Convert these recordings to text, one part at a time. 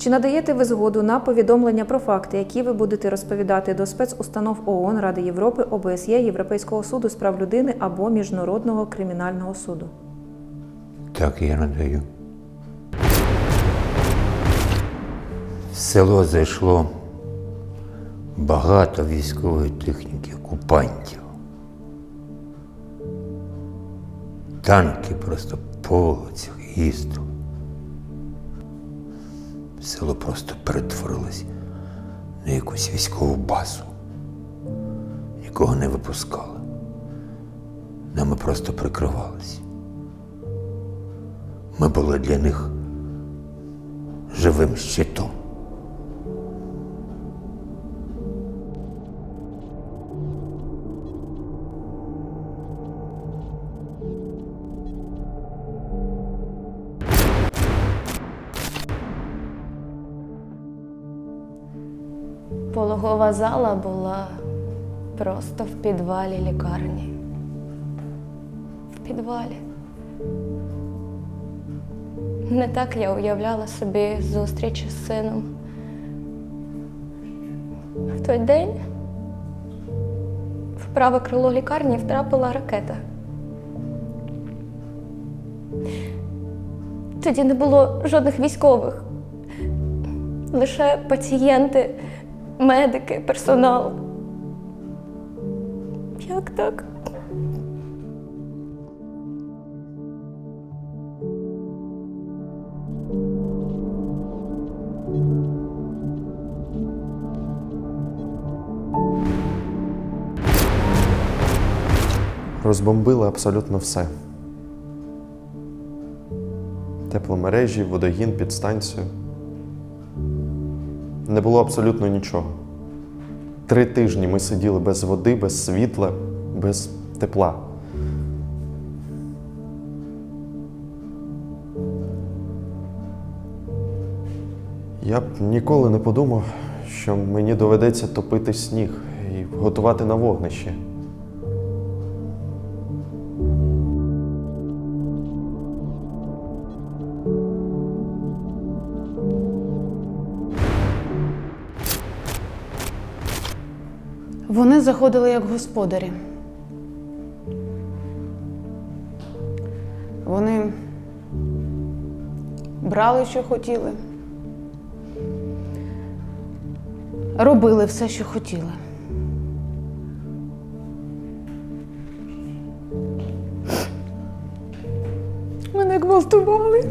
Чи надаєте ви згоду на повідомлення про факти, які ви будете розповідати до спецустанов ООН, Ради Європи, ОБСЄ, Європейського суду з прав людини або Міжнародного кримінального суду? Так, я надаю. В село зайшло багато військової техніки, окупантів. Танки просто по вулицях їздили. Село просто перетворилось на якусь військову базу. Нікого не випускали. Нами просто прикривались. Ми були для них живим щитом. Пологова зала була просто в підвалі лікарні. В підвалі. Не так я уявляла собі зустріч із сином. В той день в праве крило лікарні втрапила ракета. Тоді не було жодних військових, лише пацієнти, медики, персонал. Як так? Розбомбили абсолютно все. Тепломережі, водогін, підстанцію. Не було абсолютно нічого. Три тижні ми сиділи без води, без світла, без тепла. Я б ніколи не подумав, що мені доведеться топити сніг і готувати на вогнище. Вони заходили як господарі. Вони брали, що хотіли, робили все, що хотіли. Мене гвалтували.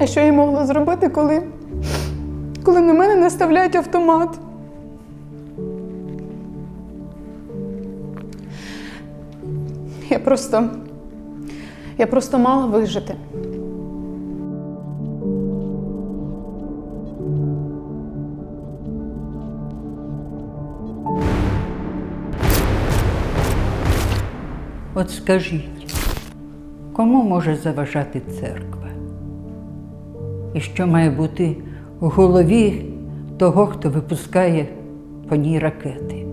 А що я могла зробити, коли, коли на мене наставляють автомат? Я просто. Я просто мала вижити. От скажіть, кому може заважати церква? І що має бути у голові того, хто випускає по ній ракети?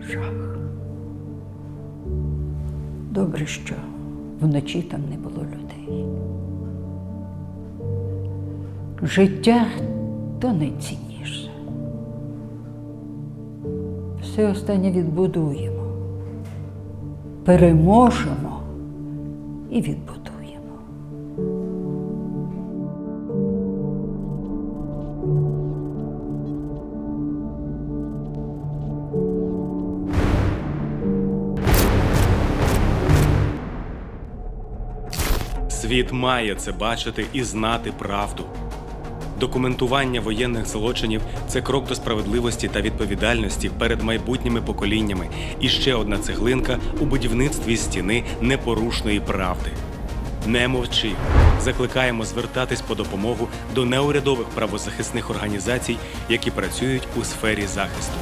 Жах. Добре, що вночі там не було людей. Життя то найцінніше. Все останнє відбудуємо переможемо і відбудуємо. Світ має це бачити і знати правду. Документування воєнних злочинів це крок до справедливості та відповідальності перед майбутніми поколіннями і ще одна цеглинка у будівництві стіни непорушної правди. Не мовчи. Закликаємо звертатись по допомогу до неурядових правозахисних організацій, які працюють у сфері захисту.